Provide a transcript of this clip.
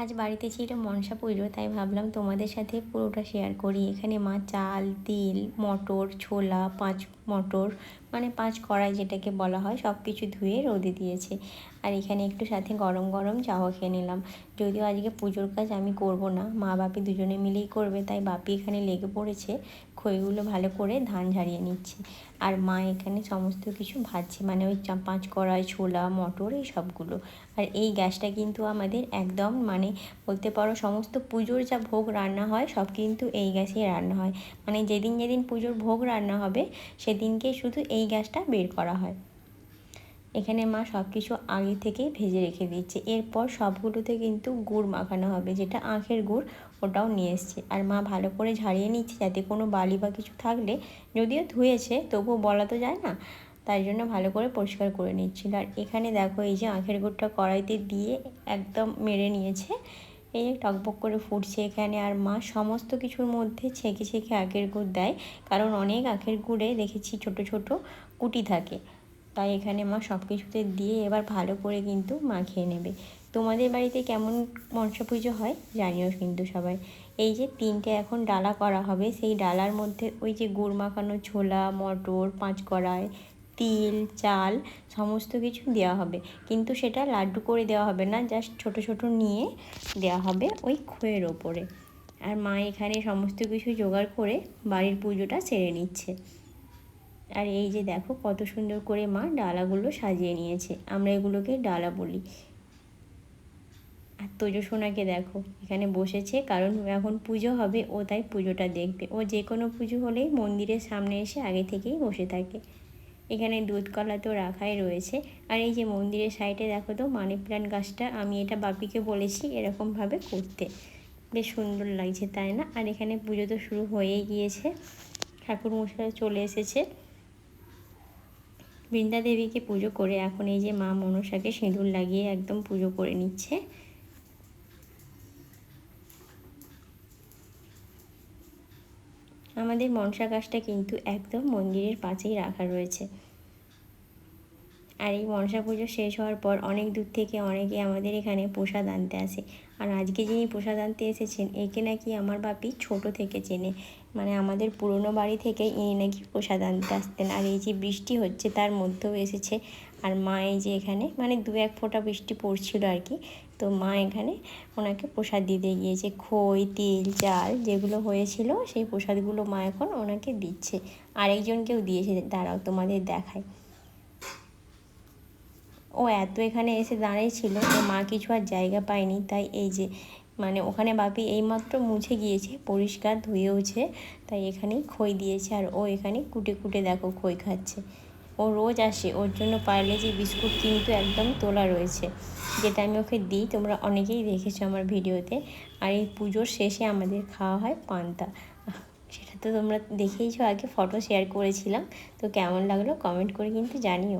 আজ বাড়িতে ছিল মনসা পুজো, তাই ভাবলাম তোমাদের সাথে পুরোটা শেয়ার করি। এখানে মা চাল, তিল, মটর, ছোলা, পাঁচ মটর মানে পাঁচ কড়াই যেটাকে বলা হয় সব কিছু ধুয়ে রোদে দিয়েছে। আর এখানে একটু সাথে গরম গরম চাও খেয়ে নিলাম। যদিও আজকে পুজোর কাজ আমি করব না, মা বাপি দুজনে মিলেই করবে, তাই বাপি এখানে লেগে পড়েছে। খইগুলো ভালো করে ধান ঝাড়িয়ে নিচ্ছে। আর মা এখানে সমস্ত কিছু ভাজছে মানে ওই পাঁচ কড়াই, ছোলা, মটর, এই সবগুলো। আর এই গ্যাসটা কিন্তু আমাদের একদম মানে বলতে পারো সমস্ত পুজোর যা ভোগ রান্না হয়, সব কিন্তু এই গ্যাসেই রান্না হয়। মানে যেদিন যেদিন পুজোর ভোগ রান্না হবে, সেদিনকে শুধু এই গ্যাসটা বের করা হয়। এখানে মা সব কিছু আগে থেকেই ভেজে রেখে দিচ্ছে এরপর সবগুলোতে কিন্তু গুড় মাখানো হবে, যেটা আখের গুড়, ওটাও নিয়ে এসছে। আর মা ভালো করে ঝাড়িয়ে নিচ্ছে যাতে কোনো বালি বা কিছু থাকলে যদিও ধুয়েছে, তবুও বলা তো যায় না, তাই জন্য ভালো করে পরিষ্কার করে নিচ্ছিল। আর এখানে দেখো এই যে আখের গুড়টা কড়াইতে দিয়ে একদম মেরে নিয়েছে। এই যে টকবক করে ফুটছে এখানে আর মা সমস্ত কিছুর মধ্যে ছেঁকে ছেঁকে আখের গুড় দেয়। কারণ অনেক আখের গুড়ে দেখেছি ছোট ছোট কুটি থাকে। তাই এখানে মা সব কিছুতে দিয়ে এবার ভালো করে কিন্তু মাখিয়ে নেবে। তোমাদের বাড়িতে কেমন মনসা পুজো হয় জানিও কিন্তু সবাই। এই যে তিনটে এখন ডালা করা হবে, সেই ডালার মধ্যে ওই যে গুড় মাখানো ছোলা, মটর পাঁচ কড়াই তিল, চাল সমস্ত কিছু দেওয়া হবে। কিন্তু সেটা লাড্ডু করে দেওয়া হবে না জাস্ট ছোট ছোট নিয়ে দেওয়া হবে ওই খোয়ের ওপরে। আর মা এখানে সমস্ত কিছু জোগাড় করে বাড়ির পুজোটা সেরে নিচ্ছে। আর এই যে দেখো কত সুন্দর করে মা ডালাগুলো সাজিয়ে নিয়েছে। আমরা এগুলোকে ডালা বলি। আর তোজো সোনাকে দেখো, এখানে বসেছে কারণ এখন পুজো হবে, ও তাই পুজোটা দেখবে। ও যে কোনো পুজো হলেই মন্দিরের সামনে এসে আগে থেকেই বসে থাকে। এখানে দুধ কলা তো রাখাই রয়েছে। আর এই যে মন্দিরের সাইডে দেখো তো মানি প্ল্যান্ট গাছটা, আমি এটা বাপিকে বলেছি এরকমভাবে করতে। বেশ সুন্দর লাগছে, তাই না? আর এখানে পুজো তো শুরু হয়েই গিয়েছে। ঠাকুর মশাই চলে এসেছে। বৃন্দা দেবীকে পুজো করে এখন এই যে মা মনসাকে সিঁদুর লাগিয়ে একদম পুজো করে নিচ্ছে। আমাদের মনসা গাছটা কিন্তু একদম মন্দিরের পাশেই রাখা রয়েছে। আর এই মনসা পুজো শেষ হওয়ার পর অনেক দূর থেকে অনেকে আমাদের এখানে প্রসাদ আনতে আসে। আর আজকে যিনি প্রসাদ আনতে এসেছেন, একে নাকি আমার বাপি ছোট থেকে চেনে। মানে আমাদের পুরনো বাড়ি থেকে ইনি নাকি প্রসাদ আনতে আসতেন। আর এই যে বৃষ্টি হচ্ছে, তার মধ্যেও এসেছে। আর মা এই যে এখানে মানে দু এক ফোঁটা বৃষ্টি পড়ছিল আর কি, তো মা এখানে ওনাকে প্রসাদ দিতে গিয়েছে। খই, তেল, চাল যেগুলো হয়েছিল, সেই প্রসাদগুলো মা এখন ওনাকে দিচ্ছে। আরেকজনকেও দিয়েছে, দাঁড়াও তোমাদের দেখায় ও এত এখানে এসে দাঁড়িয়েছিল, তো মা কিছু আর জায়গা পায়নি। তাই এই যে মানে ওখানে বাপি এইমাত্র মুছে গিয়েছে, পরিষ্কার ধুয়েওছে, তাই এখানেই খই দিয়েছে। আর ও এখানে কুটে কুটে দেখো খই খাচ্ছে। ও রোজ আসে, ওর জন্য পারলে যে বিস্কুট কিন্তু একদম তোলা রয়েছে। যেটা আমি ওকে দিই, তোমরা অনেকেই দেখেছ আমার ভিডিওতে। আর এই পুজোর শেষে আমাদের খাওয়া হয় পান্তা। সেটা তো তোমরা দেখেইছো, আগে ফটো শেয়ার করেছিলাম। তো কেমন লাগল কমেন্ট করে কিন্তু জানিও।